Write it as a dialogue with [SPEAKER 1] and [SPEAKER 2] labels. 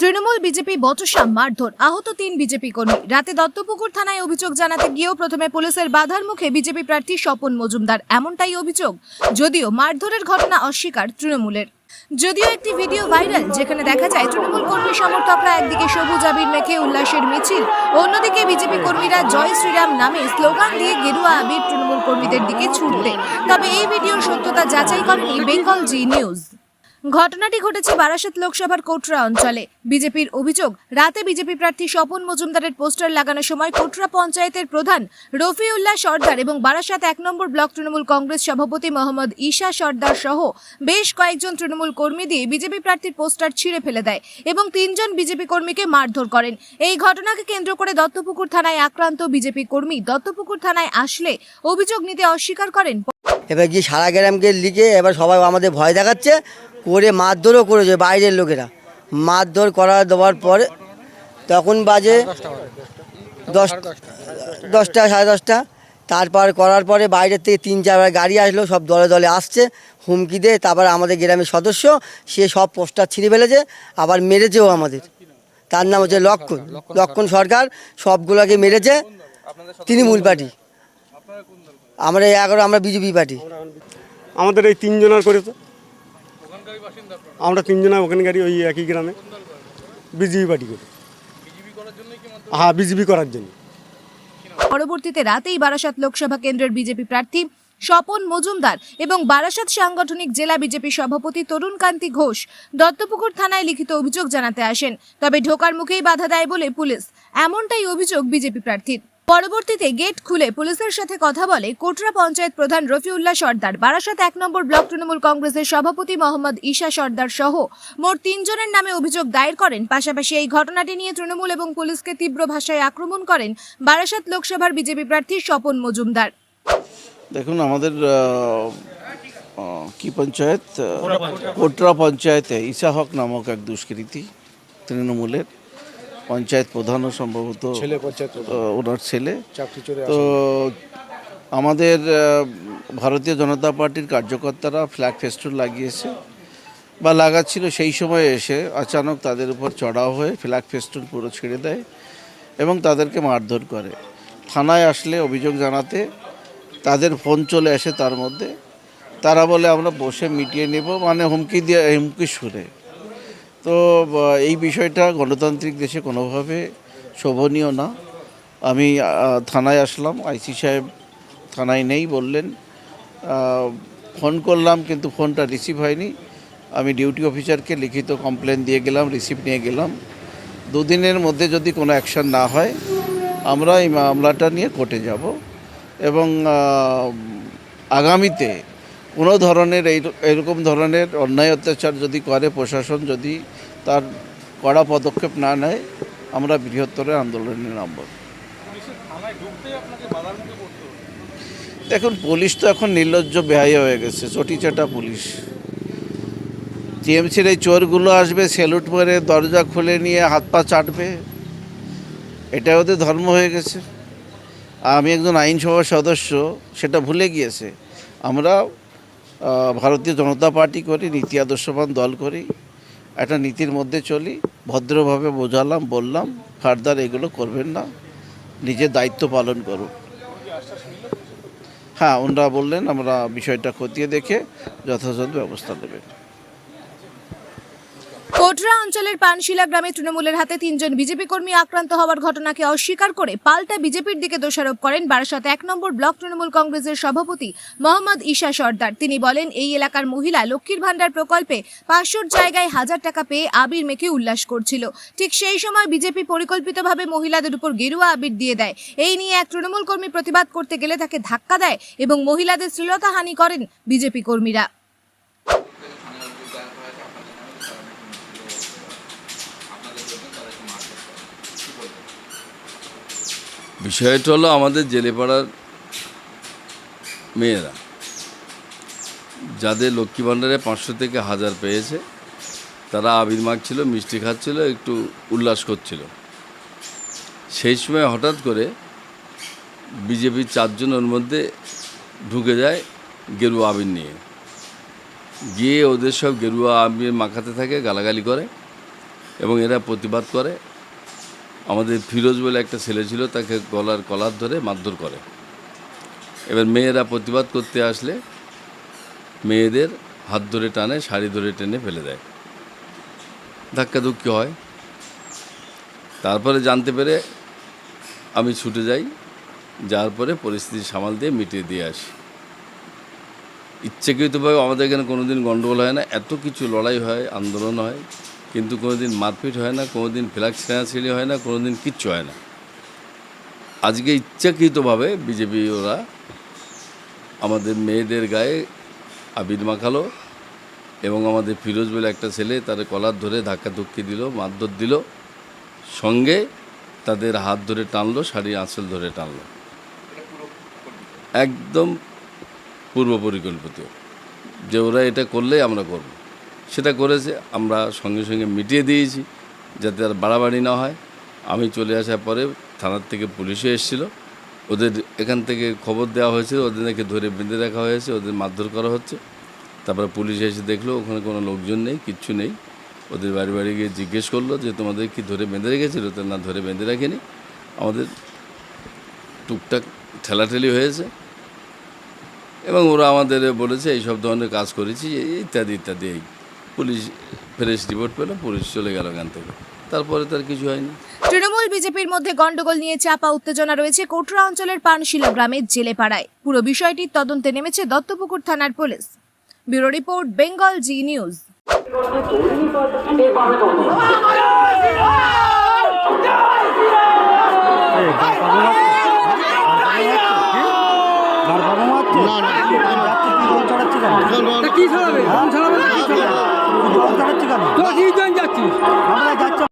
[SPEAKER 1] Trinamool BJP বচসা মারধর। আহত তিন বিজেপি কর্মী। রাতে দত্তপুকুর থানায় অভিযোগ জানাতে গিয়েও প্রথমে পুলিশের বাধার মুখে বিজেপি প্রার্থী স্বপন মজুমদার। এমনটাই অভিযোগ। যদিও মারধরের ঘটনা অস্বীকার তৃণমূলের। যদিও একটি ভিডিও ভাইরাল, যেখানে দেখা যায় তৃণমূল কর্মী সমর্থকরা একদিকে সবুজ আবির মেখে উল্লাসের মিছিল, অন্যদিকে বিজেপি কর্মীরা জয় শ্রীরাম নামে স্লোগান দিয়ে গেরুয়া আবির তৃণমূল কর্মীদের দিকে ছুটতে তবে এই ভিডিওর সত্যতা যাচাই করেনি বেঙ্গল জি নিউজ। ঘটনাটি ঘটেছে বারাসাত লোকসভার কোটরা অঞ্চলে। বিজেপির অভিযোগ, রাতে বিজেপি প্রার্থী স্বপন মজুমদারের পোস্টার লাগানোর সময় কোটরা পঞ্চায়েতের প্রধান রফিউল্লাহ সর্দার এবং বারাসাত এক নম্বর ব্লক তৃণমূল কংগ্রেস সভাপতি মোহাম্মদ ঈশা সর্দার সহ বেশ কয়েকজন তৃণমূল কর্মী দিয়ে বিজেপি প্রার্থীর পোস্টার ছিঁড়ে ফেলে দেয় এবং তিনজন বিজেপি কর্মীকে মারধর করেন। এই ঘটনাকে কেন্দ্র করে দত্তপুকুর থানায় আক্রান্ত বিজেপি কর্মী দত্তপুকুর থানায় আসলে অভিযোগ নিতে অস্বীকার করেন।
[SPEAKER 2] এবার গিয়ে সারা গ্রামকে লিখে এবার সবাই আমাদের ভয় দেখাচ্ছে। করে মারধরও করেছে বাইরের লোকেরা। মারধর করা দেওয়ার পরে তখন বাজে দশ, দশটা, সাড়ে দশটা। তারপর করার পরে বাইরের থেকে তিন, চারবার গাড়ি আসলো, সব দলে দলে আসছে, হুমকি দিয়ে তারপর আমাদের গ্রামের সদস্য, সে সব পোস্টার ছিঁড়ে ফেলেছে, আবার মেরেছেও আমাদের। তার নাম হচ্ছে লক্ষণ লক্ষণ সরকার, সবগুলোকে মেরেছে তৃণমূল পার্টি। আমরা এগারো, আমরা বিজেপি পার্টি।
[SPEAKER 3] আমাদের এই তিনজনের করে আমরা তিনজনা ওখানকারই ওই একই গ্রামে। বিজেপি পার্টি করে। হ্যাঁ বিজেপি করার জন্য।
[SPEAKER 1] পরবর্তীতে রাতেই বারাসাত লোকসভা কেন্দ্রের বিজেপি প্রার্থী স্বপন মজুমদার এবং বারাসাত সাংগঠনিক জেলা বিজেপি সভাপতি তরুণ কান্তি ঘোষ দত্তপুকুর থানায় লিখিত অভিযোগ জানাতে আসেন। তবে ঢোকার মুখেই বাধা দেয় বলে পুলিশ। এমনটাই অভিযোগ বিজেপি প্রার্থীর। পরবর্তীতে গেট খুলে পুলিশের সাথে কথা বলে কোটরা পঞ্চায়েত প্রধান রফিউল্লাহ সর্দার। বারাসাত এক নম্বর ব্লক তৃণমূল কংগ্রেসের সভাপতি মোহাম্মদ ঈশা সর্দার সহ মোট তিনজনের নামে অভিযোগ দায়ের করেন। পাশাপাশি এই ঘটনাটি নিয়ে তৃণমূল এবং পুলিশকে তীব্র ভাষায় আক্রমণ করেন বারাসাত লোকসভার বিজেপি প্রার্থী স্বপন মজুমদার।
[SPEAKER 4] দেখুন, আমাদের কি পঞ্চায়েত? কোটরা পঞ্চায়েতে ঈশা হক নামক এক দুষ্কৃতী তৃণমূলের পঞ্চায়েত প্রধানও সম্ভবত আহ, ওনার ছেলে। তো আমাদের ভারতীয় জনতা পার্টির কার্যকর্তারা ফ্ল্যাগ ফেস্টুন লাগিয়েছে বা লাগাচ্ছিল। সেই সময় এসে আচানক তাদের উপর চড়াও হয়ে ফ্ল্যাগ ফেস্টুন পুরো ছেড়ে দেয় এবং তাদেরকে মারধর করে। থানায় আসলে অভিযোগ জানাতে তাদের ফোন চলে আসে তার মধ্যে। তারা বলে আমরা বসে মিটিয়ে নেব। মানে হুমকি দিয়ে হুমকি সুরে। তো এই বিষয়টা গণতান্ত্রিক দেশে কোনোভাবে শোভনীয় না। আমি থানায় আসলাম, আইসি সাহেব থানায় নেই বললেন। ফোন করলাম কিন্তু ফোনটা রিসিভ হয়নি। আমি ডিউটি অফিসারকে লিখিত কমপ্লেন দিয়ে গেলাম, রিসিভ নিয়ে গেলাম। দুদিনের মধ্যে যদি কোনো অ্যাকশন না হয়, আমরা এই মামলাটা নিয়ে কোর্টে যাব। এবং আগামীতে কোনো ধরনের এই এরকম ধরনের অন্যায় অত্যাচার যদি করে প্রশাসন, যদি তার কড়া পদক্ষেপ না নেয়, আমরা বৃহত্তর আন্দোলনে নামব। দেখুন, পুলিশ তো এখন নির্লজ্জ বেহাই হয়ে গেছে, চটিচাটা পুলিশ। টিএমসির এই চোরগুলো আসবে, সেলুট করে দরজা খুলে নিয়ে হাত পা চাটবে, এটা ওদের ধর্ম হয়ে গেছে। আমি একজন আইনসভার সদস্য, সেটা ভুলে গিয়েছে। আমরা ভারতীয় জনতা পার্টি করি, নীতি আদর্শবান দল করি, একটা নীতির মধ্যে চলি, ভদ্রভাবে বোঝালাম, বললাম, ফার্দার এগুলো করবেন না, নিজের দায়িত্ব পালন করুন। হ্যাঁ ওনারা বললেন, আমরা বিষয়টা খতিয়ে দেখে যথাযথ ব্যবস্থা নেবেন।
[SPEAKER 1] কোটরা অঞ্চলের পানশিলা গ্রামে তৃণমূলের হাতে তিনজন বিজেপি কর্মী আক্রান্ত হওয়ার ঘটনাকে অস্বীকার করে পাল্টা বিজেপির দিকে দোষারোপ করেন বারাসাত এক নম্বর ব্লক তৃণমূল কংগ্রেসের সভাপতি মোহাম্মদ ঈশা সর্দার। তিনি বলেন, এই এলাকার মহিলা লক্ষ্মীর ভান্ডার প্রকল্পে পাঁচশোর জায়গায় হাজার টাকা পেয়ে আবির মেখে উল্লাস করছিল। ঠিক সেই সময় বিজেপি পরিকল্পিতভাবে মহিলাদের উপর গেরুয়া আবির দিয়ে দেয়। এই নিয়ে এক তৃণমূল কর্মী প্রতিবাদ করতে গেলে তাকে ধাক্কা দেয় এবং মহিলাদের শ্লীলতাহানি করেন বিজেপি কর্মীরা।
[SPEAKER 5] বিষয়টা হলো আমাদের জেলেপাড়ার মেয়েরা, যাদের লক্ষ্মী ভাণ্ডারে পাঁচশো থেকে হাজার পেয়েছে, তারা আবির মাখছিল, মিষ্টি খাচ্ছিল, একটু উল্লাস করছিল। সেই সময় হঠাৎ করে বিজেপির চারজনের মধ্যে ঢুকে যায় গেরুয়া আবির নিয়ে। গিয়ে ওদের সব গেরুয়া আবির মাখাতে থাকে, গালাগালি করে এবং এরা প্রতিবাদ করে। আমাদের ফিরোজ বলে একটা ছেলে ছিল, তাকে গলার কলার ধরে মারধর করে। এবার মেয়েরা প্রতিবাদ করতে আসলে মেয়েদের হাত ধরে টানে, শাড়ি ধরে টেনে ফেলে দেয়। ধাক্কাধুক্কি হয়। তারপরে জানতে পেরে আমি ছুটে যাই যার পরে পরিস্থিতি সামাল দিয়ে মিটিয়ে দিয়ে আসি। ইচ্ছাকৃতভাবে আমাদের এখানে কোনোদিন গণ্ডগোল হয় না। এত কিছু লড়াই হয়, আন্দোলন হয়। কিন্তু কোনোদিন মারপিট হয় না, কোনোদিন ফ্ল্যাক্স ছেঁড়াছিঁড়ি হয় না, কোনোদিন কিচ্ছু হয় না। আজকে ইচ্ছাকৃতভাবে বিজেপি ওরা আমাদের মেয়েদের গায়ে আবির মাখালো এবং আমাদের ফিরোজ বলে একটা ছেলে তার কলার ধরে ধাক্কাধুক্কি দিল, মারধর দিল, সঙ্গে তাদের হাত ধরে টানলো শাড়ি আঁচল ধরে টানলো। একদম পূর্ব পরিকল্পিত। যে ওরা এটা করলে আমরা করব। সেটা করেছে, আমরা সঙ্গে সঙ্গে মিটিয়ে দিয়েছি যাতে আর বাড়াবাড়ি না হয়। আমি চলে আসার পরে থানার থেকে পুলিশও এসেছিল। ওদের এখান থেকে খবর দেওয়া হয়েছে ওদের নাকি ধরে বেঁধে রাখা হয়েছে, ওদের মারধর করা হচ্ছে। তারপরে পুলিশ এসে দেখল, ওখানে কোনো লোকজন নেই, কিচ্ছু নেই। ওদের বাড়ি বাড়ি গিয়ে জিজ্ঞেস করল যে, তোমাদের কি ধরে বেঁধে রেখেছিল? তো, না, ধরে বেঁধে রাখেনি। আমাদের টুকটাক ঠেলাঠেলি হয়েছে। এবং ওরা আমাদের বলেছে এই সব ধরনের কাজ করেছি, ইত্যাদি ইত্যাদি, এই পুলিশ ফ্রেশ রিপোর্ট পেল পুলিশ চলে গেল এখান থেকে। তারপরে তার কিছু হয়নি।
[SPEAKER 1] তৃণমূল বিজেপির মধ্যে গন্ডগোল নিয়ে চাপা উত্তেজনা রয়েছে কোটরা অঞ্চলের পানশিলা গ্রামের জেলেপাড়ায়। পুরো বিষয়টির তদন্তে নেমেছে দত্তপুকুর থানার police. Bureau report Bengal Zee news.
[SPEAKER 6] কি ছড়াবে? কোথায় যাচ্ছি কেন? যাচ্ছি। আমরা যাচ্ছি।